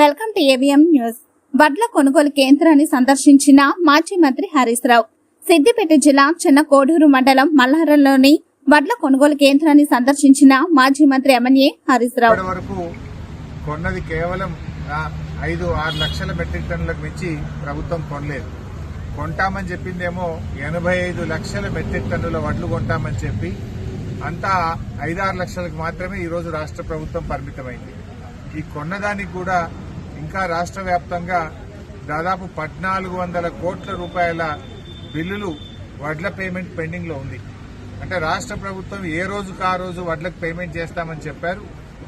Welcome ట్ AVM news వడ్ల కొనుగోలు కేంద్రాన్ని సందర్శించిన మాజీ మంత్రి హరీష్ రావు. సిద్దిపేట జిల్లా చిన్న కోడూరు మండలం మల్లారంలోని వడ్ల కొనుగోలు కేంద్రాన్ని సందర్శించిన మాజీ మంత్రి ఎమ్మెల్యే హరీష్ రావు. వరకు కొన్నది కేవలం ఐదు ఆరు లక్షల మెట్రిక్ టన్నులకు మించి ప్రభుత్వం కొనలేదు. కొంటామని చెప్పిందేమో ఎనభై ఐదు లక్షల మెట్రిక్ టన్నుల వడ్లు కొంటామని చెప్పి అంతా ఐదారు లక్షలకు మాత్రమే ఈరోజు రాష్ట్ర ప్రభుత్వం పరిమితమైంది. ఈ కొన్నదానికి కూడా ఇంకా రాష్ట్ర వ్యాప్తంగా దాదాపు పద్నాలుగు వందల కోట్ల రూపాయల బిల్లులు వడ్ల పేమెంట్ పెండింగ్లో ఉంది. అంటే రాష్ట్ర ప్రభుత్వం ఏ రోజుకు ఆ రోజు వడ్లకు పేమెంట్ చేస్తామని చెప్పారు.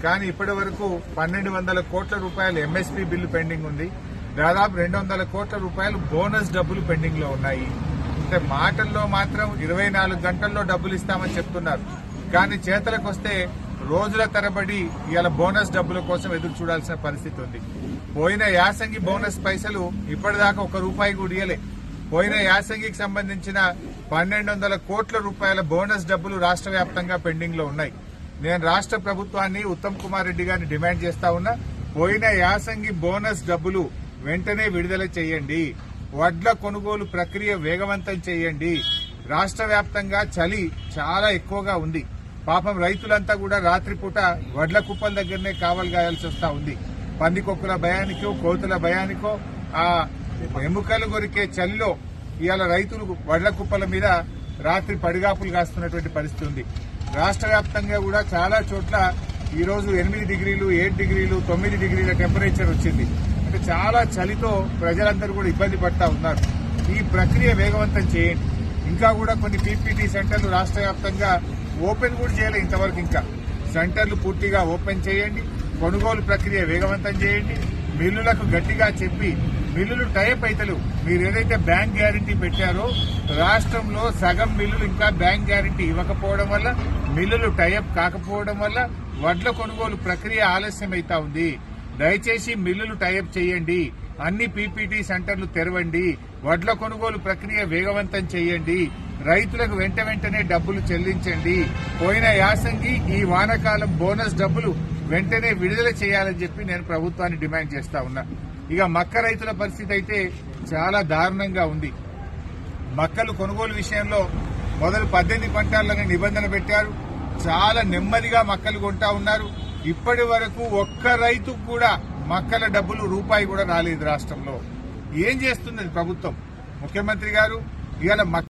కానీ ఇప్పటి వరకు పన్నెండు వందల కోట్ల రూపాయలు ఎంఎస్పీ బిల్లు పెండింగ్ ఉంది. దాదాపు రెండు వందల కోట్ల రూపాయలు బోనస్ డబ్బులు పెండింగ్లో ఉన్నాయి. అంటే మాటల్లో మాత్రం ఇరవై నాలుగు గంటల్లో డబ్బులు ఇస్తామని చెప్తున్నారు. కానీ చేతలకు వస్తే రోజుల తరబడి ఇవాళ బోనస్ డబ్బుల కోసం ఎదురు చూడాల్సిన పరిస్థితి ఉంది. పోయిన యాసంగి బోనస్ పైసలు ఇప్పటిదాకా ఒక రూపాయి కూడా ఇయ్యలే. పోయిన యాసంగికి సంబంధించిన పన్నెండు వందల కోట్ల రూపాయల బోనస్ డబ్బులు రాష్ట్ర వ్యాప్తంగా పెండింగ్లో ఉన్నాయి. నేను రాష్ట్ర ప్రభుత్వాన్ని ఉత్తమ్ కుమార్ రెడ్డి గారిని డిమాండ్ చేస్తా ఉన్నా పోయిన యాసంగి బోనస్ డబ్బులు వెంటనే విడుదల చేయండి. వడ్ల కొనుగోలు ప్రక్రియ వేగవంతం చేయండి. రాష్ట్ర వ్యాప్తంగా చలి చాలా ఎక్కువగా ఉంది. పాపం రైతులంతా కూడా రాత్రిపూట వడ్ల కుప్పల దగ్గరనే కావలి గాయాల్సి వస్తా ఉంది. పందికొక్కుల భయానికో కోతుల భయానికో ఆ ఎముకలు కొరికే చలిలో ఇవాళ రైతులు వడ్ల కుప్పల మీద రాత్రి పడిగాపులు కాస్తున్నటువంటి పరిస్థితి ఉంది. రాష్ట్ర వ్యాప్తంగా కూడా చాలా చోట్ల ఈ రోజు ఎనిమిది డిగ్రీలు ఏడు డిగ్రీలు తొమ్మిది డిగ్రీల టెంపరేచర్ వచ్చింది. అంటే చాలా చలితో ప్రజలందరూ కూడా ఇబ్బంది పడతా ఉన్నారు. ఈ ప్రక్రియ వేగవంతం చేయండి. ఇంకా కూడా కొన్ని పీపీటీ సెంటర్లు రాష్ట్ర వ్యాప్తంగా ఓపెన్ కూడా చేయలేదు ఇంతవరకు ఇంకా. సెంటర్లు పూర్తిగా ఓపెన్ చేయండి. కొనుగోలు ప్రక్రియ వేగవంతం చేయండి. మిల్లులకు గట్టిగా చెప్పి మిల్లులు టైప్ అయితలు మీరు ఏదైతే బ్యాంక్ గ్యారంటీ పెట్టారో రాష్ట్రంలో సగం మిల్లులు ఇంకా బ్యాంక్ గ్యారంటీ ఇవ్వకపోవడం వల్ల మిల్లులు టైప్ కాకపోవడం వల్ల వడ్ల కొనుగోలు ప్రక్రియ ఆలస్యం అవుతా ఉంది. దయచేసి మిల్లులు టైప్ చేయండి. అన్ని పీపీటీ సెంటర్లు తెరవండి. వడ్ల కొనుగోలు ప్రక్రియ వేగవంతం చేయండి. రైతులకు వెంట వెంటనే డబ్బులు చెల్లించండి. పోయిన యాసంగి ఈ వానకాలం బోనస్ డబ్బులు వెంటనే విడుదల చేయాలని చెప్పి నేను ప్రభుత్వాన్ని డిమాండ్ చేస్తా ఉన్నా. ఇక మక్క రైతుల పరిస్థితి అయితే చాలా దారుణంగా ఉంది. మక్కలు కొనుగోలు విషయంలో మొదలు పద్దెనిమిది పంటలని నిబంధన పెట్టారు. చాలా నెమ్మదిగా మక్కలు కొంటా ఉన్నారు. ఇప్పటి వరకు ఒక్క రైతు కూడా మక్కల డబ్బులు రూపాయి కూడా రాలేదు రాష్ట్రంలో. ఏం చేస్తుంది ప్రభుత్వం? ముఖ్యమంత్రి గారు ఇవాళ